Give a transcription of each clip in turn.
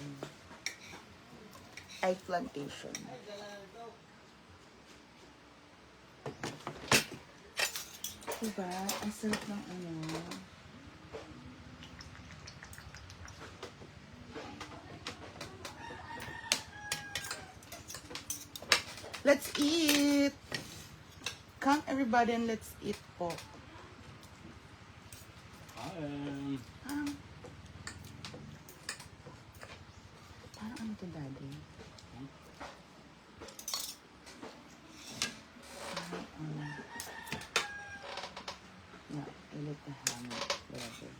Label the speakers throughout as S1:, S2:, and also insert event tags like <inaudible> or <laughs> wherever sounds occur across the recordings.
S1: plantation. Egg plantation. Diba? Ang sarap ng ano. Let's eat! Come everybody and let's eat po.
S2: Um,
S1: Parang, parang ano to daddy? Parang, um, yeah, I like the ham, whatever.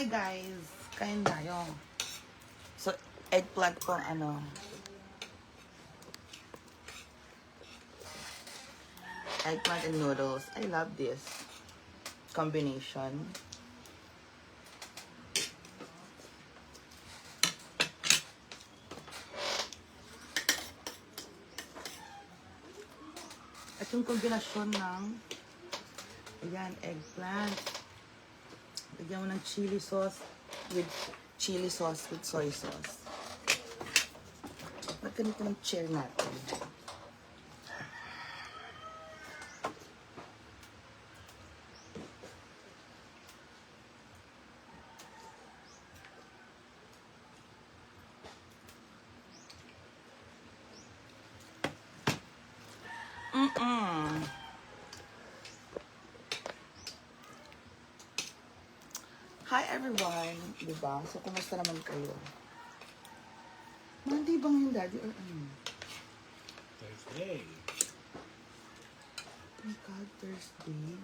S1: Hi guys! Kain tayo. So, eggplant po ano, eggplant and noodles. I love this combination. At yung kombinasyon ng ayan, eggplant. Lagyan mo ng chili sauce with chili sauce with soy sauce. Ba't ganito ng chair natin? Mm-mm. Hi everyone, di ba? So, kumusta naman kayo? Monday bang yung daddy or ano?
S2: Thursday.
S1: Oh my God, Thursday.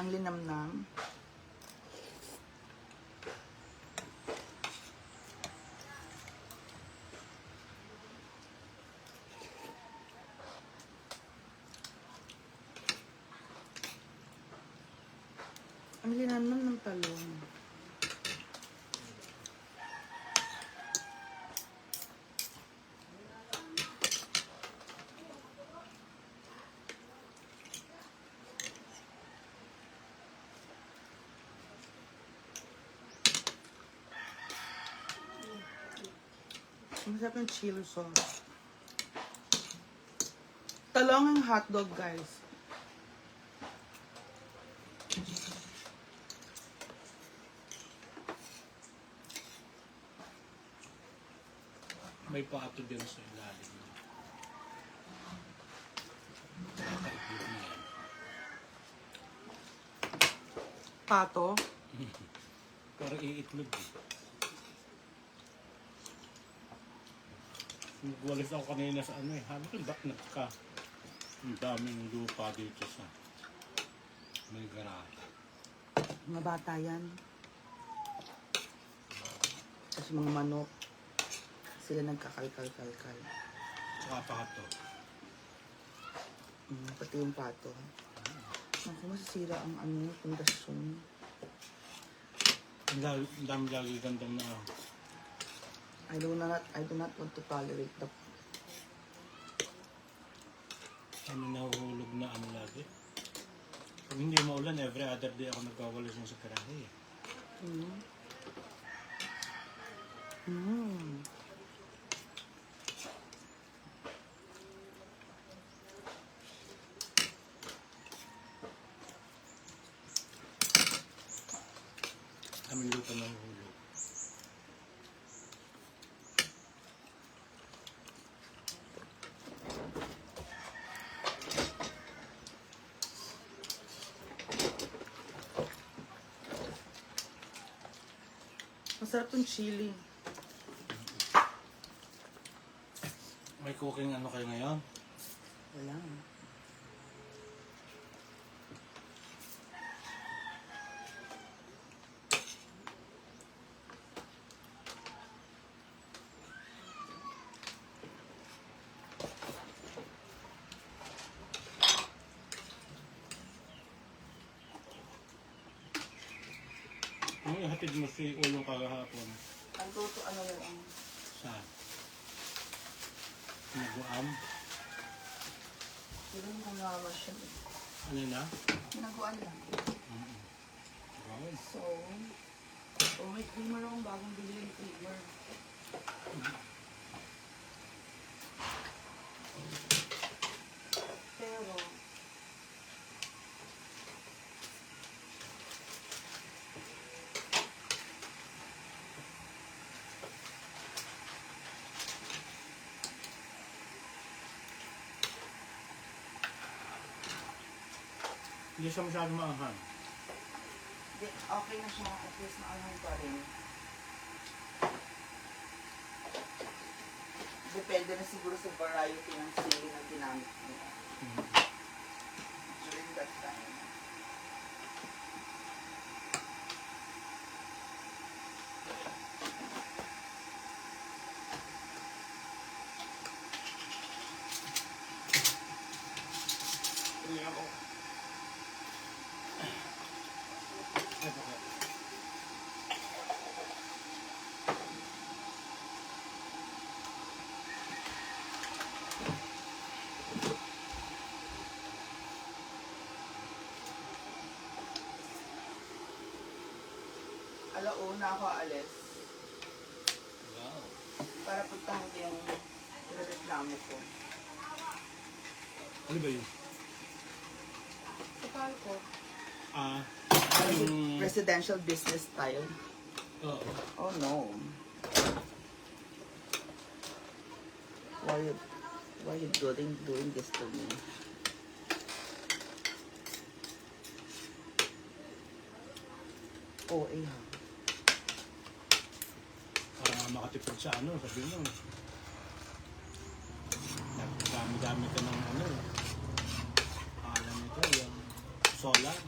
S1: Ang linamnam. Ang linamnam ng talong. Ang sarap ng chili sauce. Talong ang hotdog, guys.
S2: May pato din sa ilalim.
S1: Pato. <laughs>
S2: Parang iitlog eh. Nagwalis ako kanina sa ano eh. Habi ko ba't nagka ang daming lupa dito sa may garahe.
S1: Mga bata yan. Tapos mga manok. Sila nagkakalkal-kalkal.
S2: Tsaka pato.
S1: Mm, pati yung pato. Naku, masisira ang ano, pundasyon.
S2: Ang dami lagi gandang na
S1: I do not, I do not want to tolerate the
S2: ano nahuhulog na ano lagi. Pag hindi maulan, every other day ako nagkawalis ng sa garahe eh.
S1: Mm. Mm. Masarap tong chili.
S2: May cooking ano kayo ngayon?
S1: Wala.
S2: Ihatid mo si Ulong kagahapon
S1: Ang toto, ano yun ang...
S2: sa Naguam?
S1: Hindi mo nakawas siya.
S2: Ano na?
S1: Ginagawa lang.
S2: Wow.
S1: So, oh, may creamer akong bagong bili yung creamer. Pero,
S2: Hindi siya masyadong maanghang.
S1: di, okay na siya. At least maanong pa rin. Depende na siguro sa variety ng sili na ginamit mo Alauna ako alis
S2: Wow.
S1: para puntahan yung reklamo ko.
S2: Ano ba yun?
S1: Kapal ko.
S2: Ah, yung...
S1: Residential business style.
S2: Oo.
S1: Oh no. Why you, why you doing doing this to me? Oh, eh
S2: para makatipid sa ano, sabi mo. Nagdami-dami ka ng ano. Alam nito, yung solar.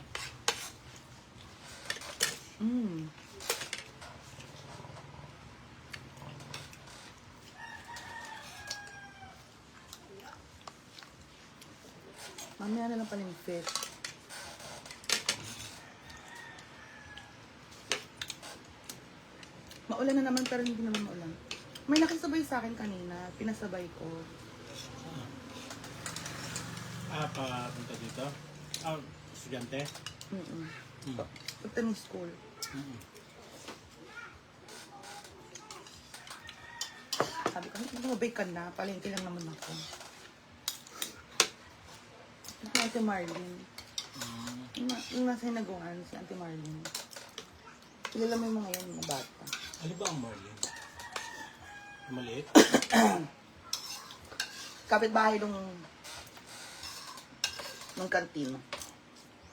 S1: Mm. Mamaya na lang pala yung fish. Maulan na naman pero hindi naman maulan. May nakisabay sa akin kanina. Pinasabay ko.
S2: Ah, papunta dito. Ah, estudyante.
S1: Mm-mm.
S2: Hmm.
S1: Punta ng school.
S2: Mm.
S1: Sabi ko, lumabay ka na. Palengke lang naman ako. Ito si Ate Marlene.
S2: Mm.
S1: Yung, na- yung nasa hinaguan, si Ate Marlene. Kilala mo yung mga yan, mga bata.
S2: Ano ba ang Marlin? Maliit? <coughs>
S1: Kapit-bahay nung nung kantin.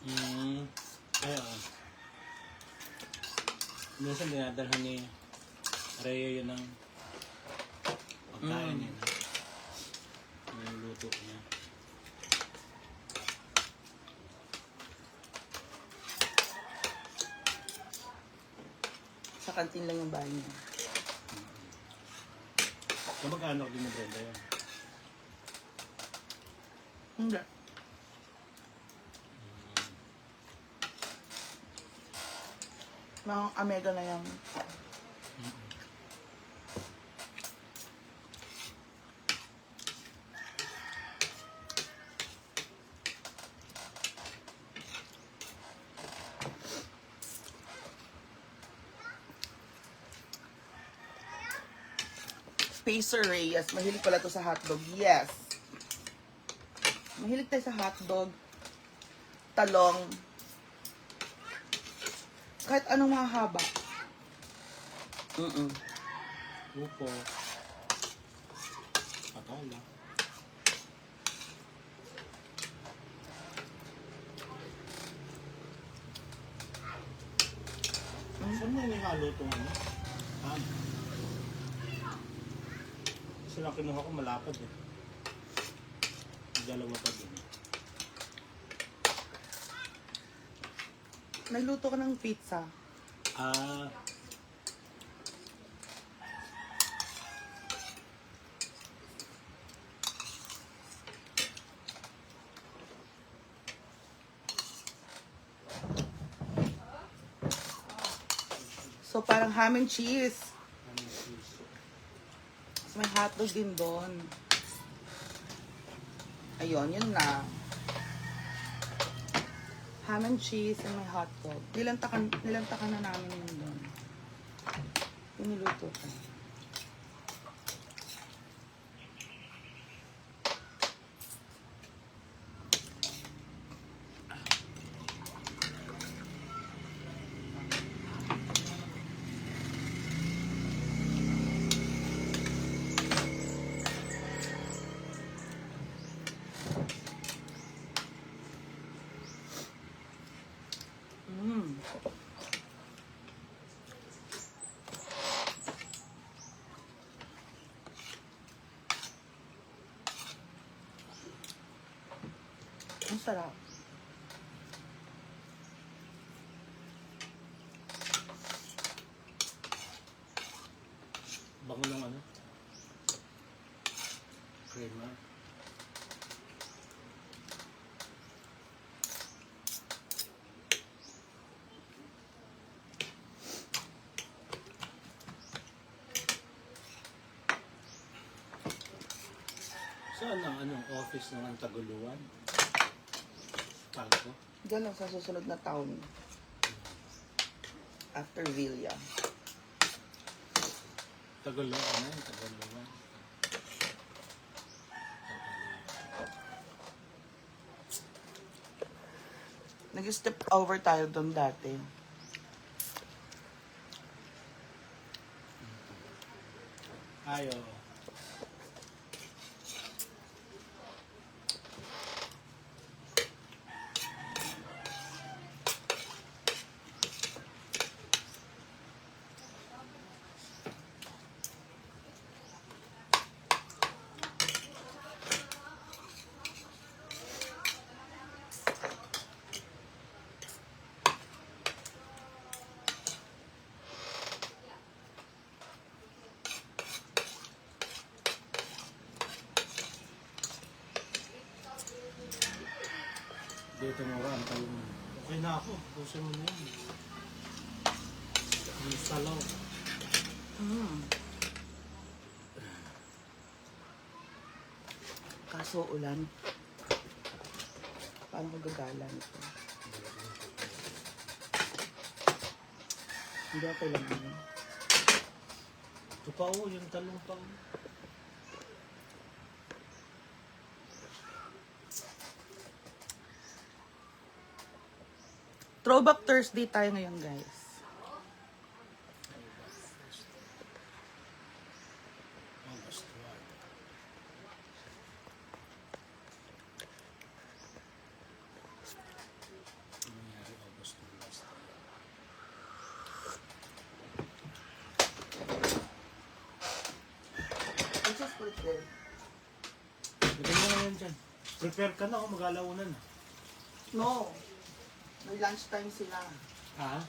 S2: Mm. Ay, oo. Minsan dinadalhan ni Rhea yun ng pagkain
S1: Mm.
S2: niya. Yung luto niya.
S1: Sa kantin lang yung bahay niya.
S2: Kamag-anak din ni Brenda yun.
S1: Hindi. Mga Amega na yan. Spacer Reyes. Mahilig pala to sa hotdog. Yes. Mahilig tayo sa hotdog. Talong. Kahit anong mahaba. Mm-mm.
S2: Upo. Patala. Saan mo nihalo itong ano? Ham. Sila kinuha ko malapad eh. Dalawa pa din.
S1: Nagluto ka ng pizza.
S2: Ah,
S1: So, parang ham and cheese. May hotdog din doon. Ayun, yun na. Ham and cheese and may hotdog. Nilantakan, nilantakan na namin yun doon. Yung niluto ko. Mm. Ang sarap.
S2: Bango ng ano? Crema. Saan ang anong office ng Taguluan? Palco?
S1: Diyan lang sa susunod na town. After Villa.
S2: Taguluan na yun, Taguluan.
S1: Nag-step over tayo doon dati.
S2: Ayo. Dito mo ang talong. Okay na ako. Busin mo na yun. Ang salaw.
S1: Mm. Kaso ulan. Paano ko gagala nito? Hindi ako lang yun.
S2: Ito pa oh, yung talong pa oh.
S1: Throwback Thursday tayo ngayon, guys.
S2: August 1. Nangyari August 2 last time?
S1: Let's just put it there.
S2: Lagyan mo na yan dyan. Prepare ka na oh, mag-alaunan na.
S1: No. May lunchtime sila.
S2: Ha?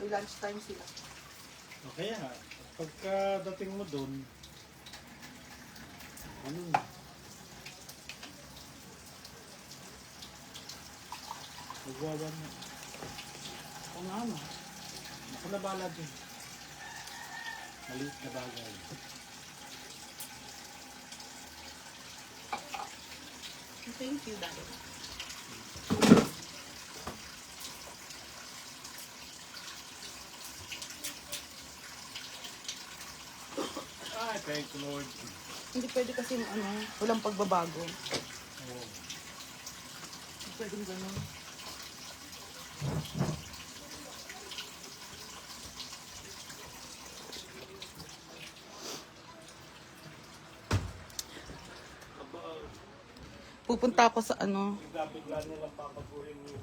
S1: May lunchtime sila.
S2: Okay nga. Pagka dating mo doon, ano na? Magwawan na.
S1: O nga, no.
S2: Ako na bala dyan. Maliit na bagay.
S1: Thank you, Daddy.
S2: Ay, thank you Lord.
S1: Hindi pwede kasi ano, walang pagbabago.
S2: Oh.
S1: Hindi pwede ganun. Pupunta ako sa ano,
S2: Bigla-bigla nilang papaguhin mo.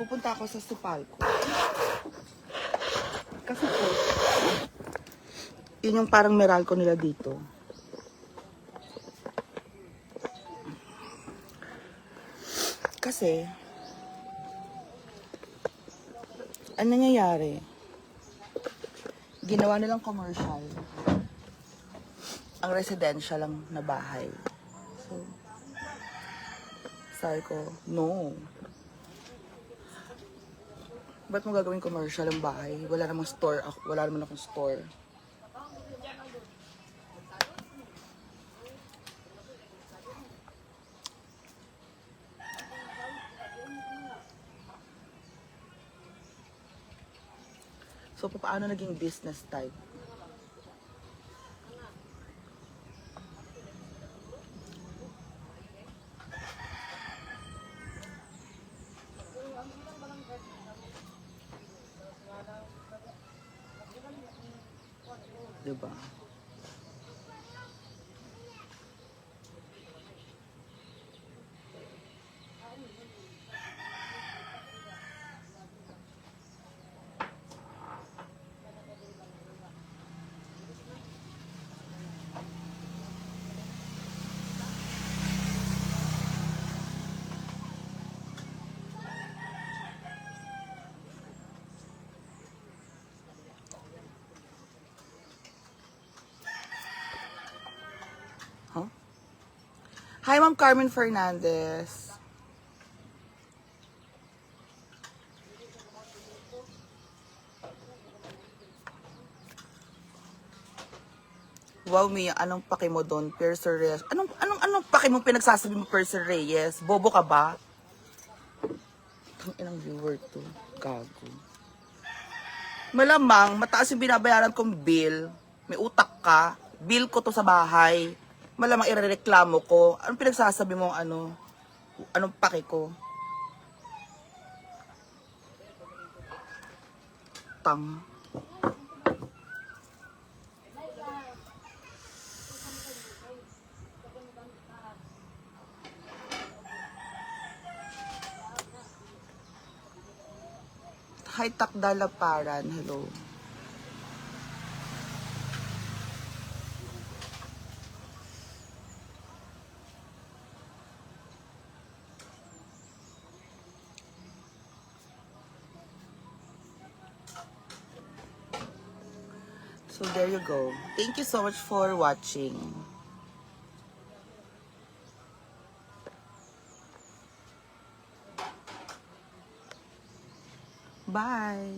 S1: pupunta ako sa Supalco. Kasi po, yun yung parang Meralco nila dito. Kasi, ang nangyayari, ginawa nilang commercial ang residential lang na bahay. So, sabi ko, no. Ba't mo gagawin commercial ang bahay? Wala namang store. Ako, wala naman akong store. So, paano naging business type? Diba? Huh? Hi, Ma'am Carmen Fernandez. Wow, Mia, anong paki mo doon? Percy Reyes. Anong, anong, anong paki mo pinagsasabi mo, Percy Reyes? Bobo ka ba? Ang inang viewer to. Gago. Malamang, mataas yung binabayaran kong bill. May utak ka. Bill ko to sa bahay. Malamang irereklamo ko. Anong pinagsasabi mo ano? Anong pake ko? Tang. Hi, Takdala Paran. Hello. So there you go. Thank you so much for watching. Bye.